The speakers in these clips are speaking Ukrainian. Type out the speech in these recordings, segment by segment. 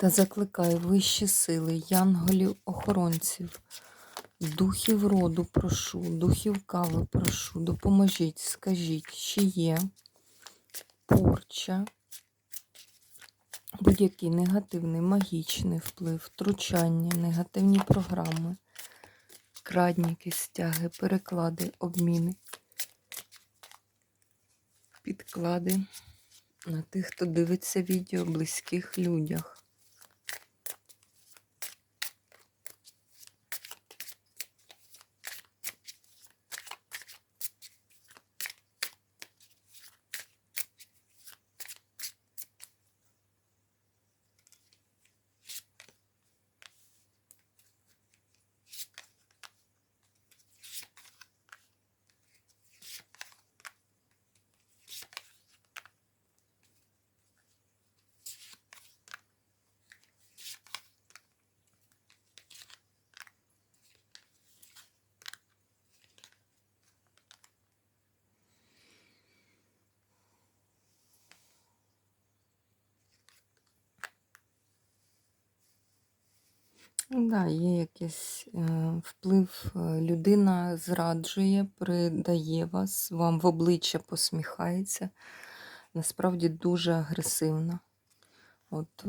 Та закликаю вищі сили, янголів, охоронців, духів роду прошу, духів кави прошу, допоможіть, скажіть, чи є порча, будь-який негативний, магічний вплив, втручання, негативні програми, крадніки, стяги, переклади, обміни, підклади на тих, хто дивиться відео близьких людях. Да, є якийсь е, вплив. е, Людина зраджує, придає вас, вам в обличчя посміхається. Насправді дуже агресивна. От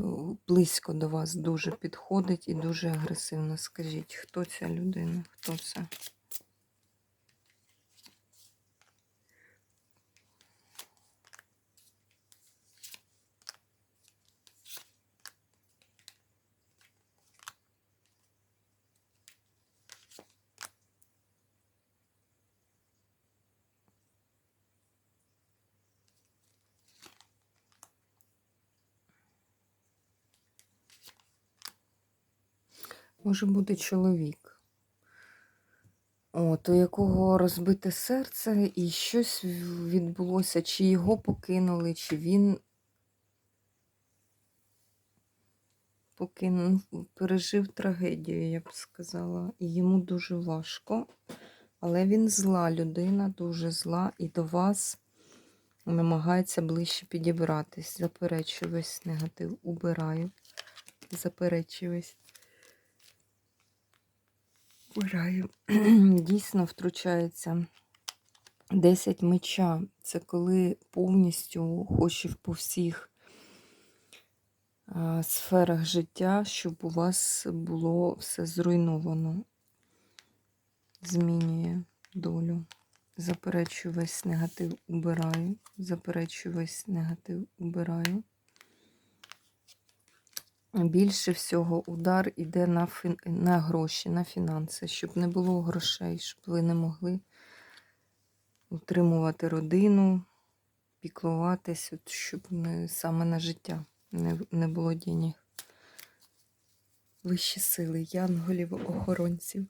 близько до вас дуже підходить і дуже агресивно. Скажіть, хто ця людина? Хто це? Може бути чоловік, от, у якого розбите серце, і щось відбулося, чи його покинули, чи він покинув, пережив трагедію, я б сказала. І йому дуже важко. Але він зла людина, дуже зла, і до вас намагається ближче підібратись. Заперечую весь негатив, убираю. Заперечую весь. Убираю. Дійсно втручається 10 меча. Це коли повністю хоче по всіх сферах життя, щоб у вас було все зруйновано. Змінює долю. Заперечую весь негатив, убираю. Заперечую весь негатив, убираю. Більше всього удар іде на, фін... на гроші, на фінанси, щоб не було грошей, щоб ви не могли утримувати родину, піклуватись, от, щоб не, саме на життя не, не було денег. Вищі сили, янголів, охоронців.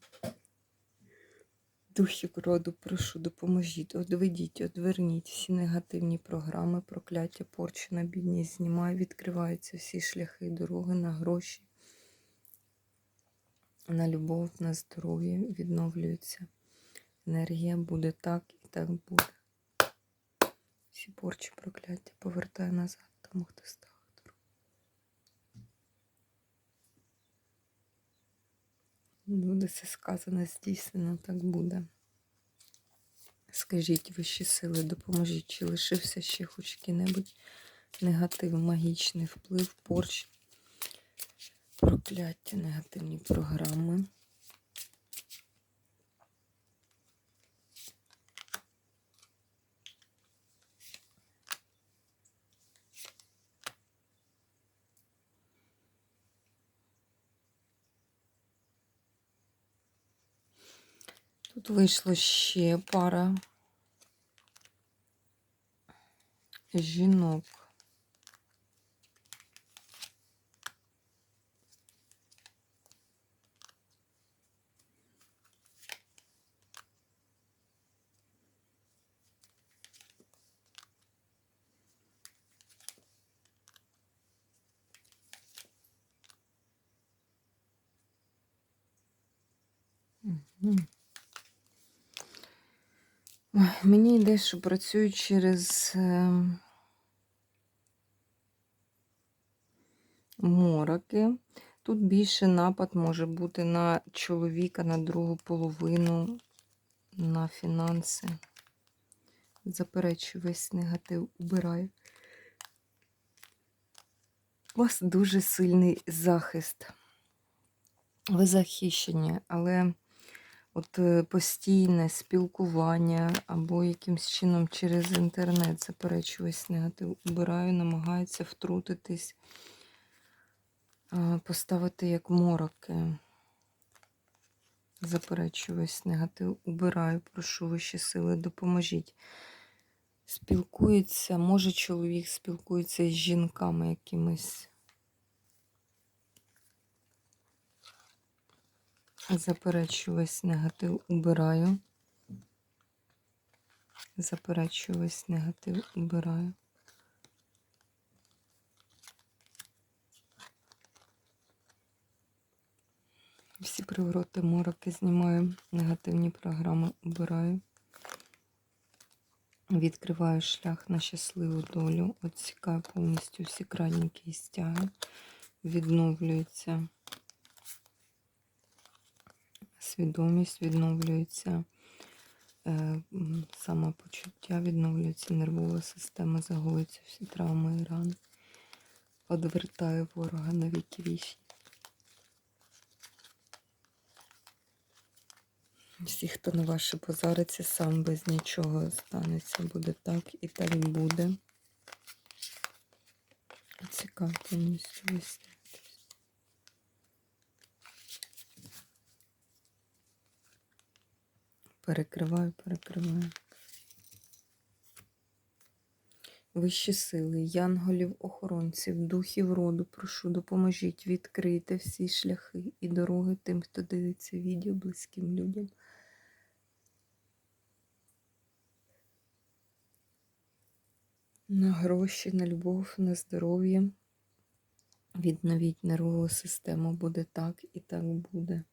Духів роду, прошу, допоможіть, одведіть, одверніть всі негативні програми, прокляття, порчу на бідність, знімаю, відкриваються всі шляхи, дороги на гроші, на любов, на здоров'я, відновлюється. Енергія буде так і так буде. Всі порчі, прокляття повертаю назад, тому хто став. Буде все сказано, здійснено, так буде. Скажіть вищі сили, допоможіть, чи лишився ще хоч який-небудь негатив, магічний вплив, порч, прокляття, негативні програми. Тут вийшло ще пара жінок. Mm-hmm. Ой, Мені йде, що працюють через е, мороки. Тут більше напад може бути на чоловіка, на другу половину, на фінанси. Заперечую весь негатив, убираю. У вас дуже сильний захист. Ви захищені, але от е, постійне спілкування або якимсь чином через інтернет заперечую весь негатив, убираю, намагаються втрутитись, поставити як мороки. Заперечую негатив, убираю, прошу вищі сили, допоможіть. Спілкується, може чоловік спілкується із жінками якимись. Заперечую весь негатив, убираю. Заперечую весь негатив, убираю. Всі привороти мороки знімаю, негативні програми убираю. Відкриваю шлях на щасливу долю, відсікаю повністю всі крайніки і стяги, відновлюється свідомість, відновлюється е, самопочуття, відновлюється нервова система, загоюються всі травми і рани. Одвертаю ворога на віки вічні. Всі, хто на ваше позариться, сам без нічого станеться. Буде так і так буде. Цікаво повністю Перекриваю, перекриваю. Вищі сили, янголів, охоронців, духів роду, прошу, допоможіть відкрити всі шляхи і дороги тим, хто дивиться відео близьким людям. На гроші, на любов, на здоров'я. Відновіть нервову систему. Буде так і так буде.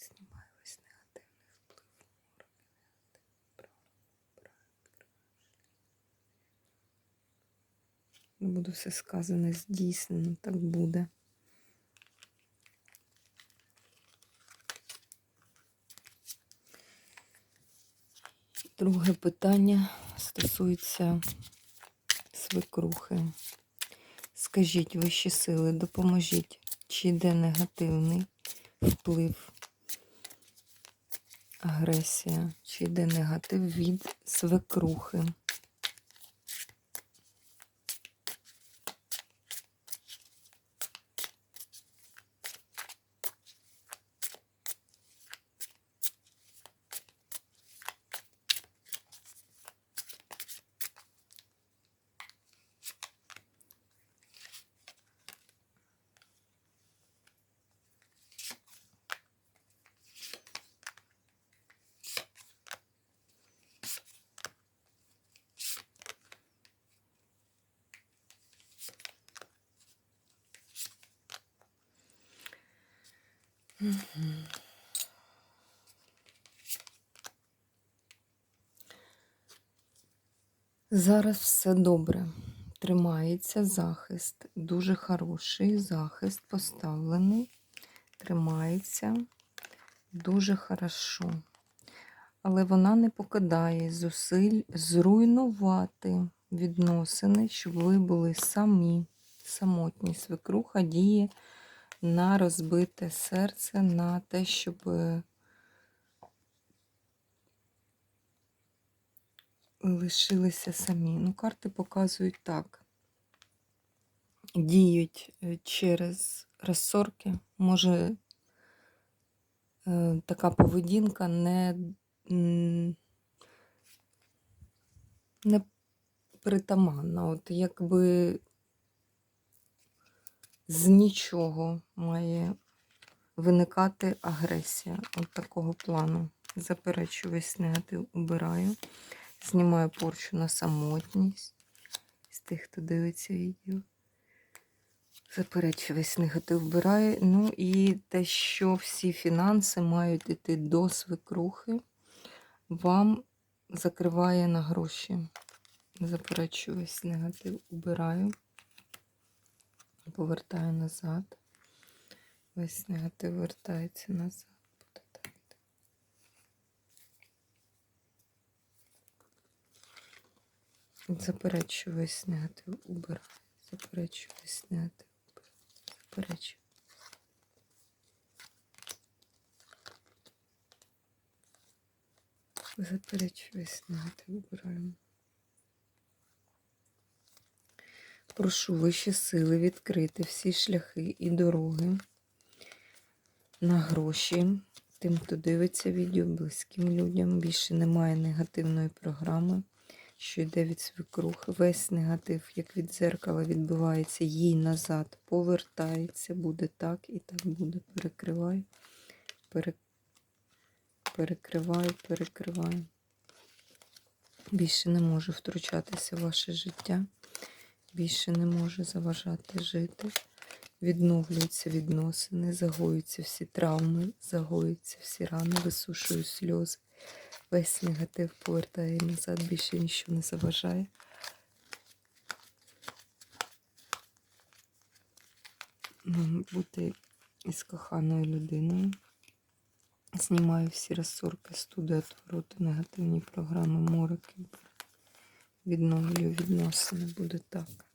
Знімаю весь негативний вплив. мороки, негативні програми, Не буде все сказане, здійснено, так буде. Друге питання стосується свекрухи. Скажіть, вищі сили, допоможіть, чи йде негативний вплив, агресія, чи йде негатив від свекрухи? Зараз все добре. Тримається захист. Дуже хороший захист поставлений. Тримається дуже хорошо. Але вона не покидає зусиль зруйнувати відносини, щоб ви були самі, самотні. Свекруха діє на розбите серце, на те, щоб е, лишилися самі. Ну, карти показують так. Діють е, через розсорки. Може, е, така поведінка не, не притаманна. От якби з нічого має виникати агресія от такого плану. Заперечую весь негатив, убираю. Знімаю порчу на самотність з тих, хто дивиться відео. Заперечую, весь негатив вбираю. Ну і те, що всі фінанси мають йти до свекрухи, вам закриває на гроші. Заперечую, весь негатив убираю. Повертаю назад. Весь негатив вертається назад. Буде так. Заперечую весь негатив убираю. Заперечую весь негатив убираю. Заперечую. Заперечую весь негатив убираю. Прошу вищі сили відкрити всі шляхи і дороги на гроші. Тим, хто дивиться відео, близьким людям. Більше немає негативної програми, що йде від свекрухи. Весь негатив, як від дзеркала, відбивається їй назад, повертається, буде так і так буде. Перекриваю, пере... перекриваю, перекриваю. Більше не можу втручатися в ваше життя. Більше не може заважати жити. Відновлюються відносини, загоюються всі травми, загоюються всі рани, висушую сльози. Весь негатив повертає назад, більше нічого не заважає. Бути із коханою людиною. Знімаю всі розсорки, студи, отвороти, негативні програми, мороки. Відновлюю відносини, буде так.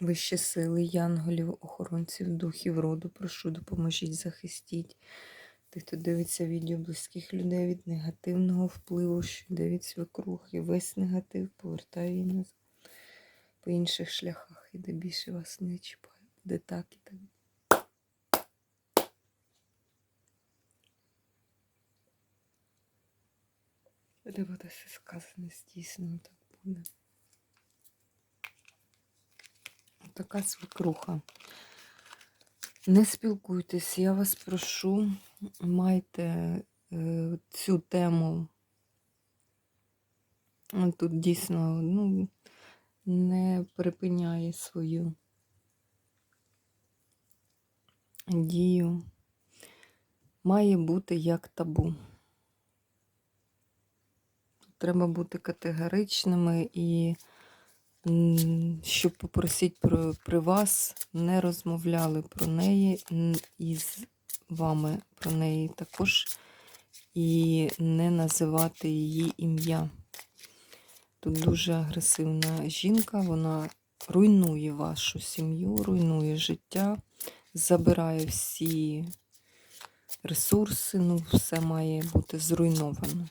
Вищі сили, янголів, охоронців, духів роду, прошу, допоможіть, захистіть. Тих, хто дивиться відео близьких людей від негативного впливу, що йде від свекрухи. Весь негатив повертаю її назад. По інших шляхах іде більше вас не чіпає. Буде так і так. Де буде сказане, здійснено, так буде. Така свекруха. Не спілкуйтесь, я вас прошу, майте е, цю тему. Тут дійсно ну, не припиняє свою дію. Має бути як табу. Треба бути категоричними і щоб попросити про, при вас, не розмовляли про неї і з вами про неї також, і не називати її ім'я. Тут дуже агресивна жінка, вона руйнує вашу сім'ю, руйнує життя, забирає всі ресурси, ну, все має бути зруйновано.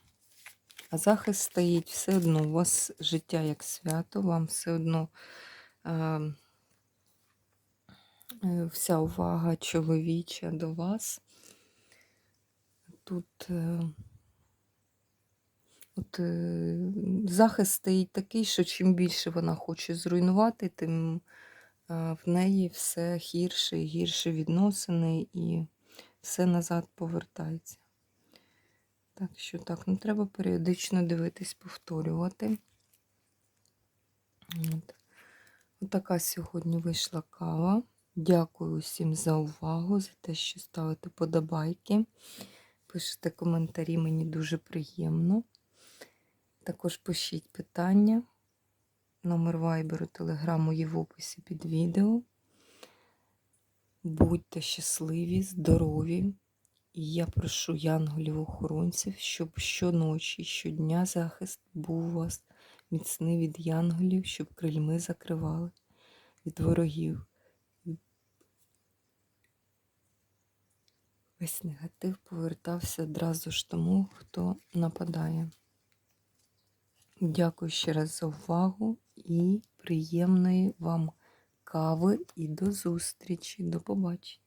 А захист стоїть все одно. У вас життя як свято, вам все одно е, вся увага чоловіча до вас. Тут е, от, е, захист стоїть такий, що чим більше вона хоче зруйнувати, тим е, в неї все гірше і гірше відносини і все назад повертається. Так що так, ну треба періодично дивитись, повторювати. От. Отака сьогодні вийшла кава. Дякую всім за увагу, за те, що ставите подобайки. Пишете коментарі, мені дуже приємно. Також пишіть питання. Номер вайберу, телеграму є в описі під відео. Будьте щасливі, здорові! І я прошу янголів-охоронців, щоб щоночі, щодня захист був у вас міцний від янголів, щоб крильми закривали від ворогів. Весь негатив повертався одразу ж тому, хто нападає. Дякую ще раз за увагу і приємної вам кави і до зустрічі. До побачення.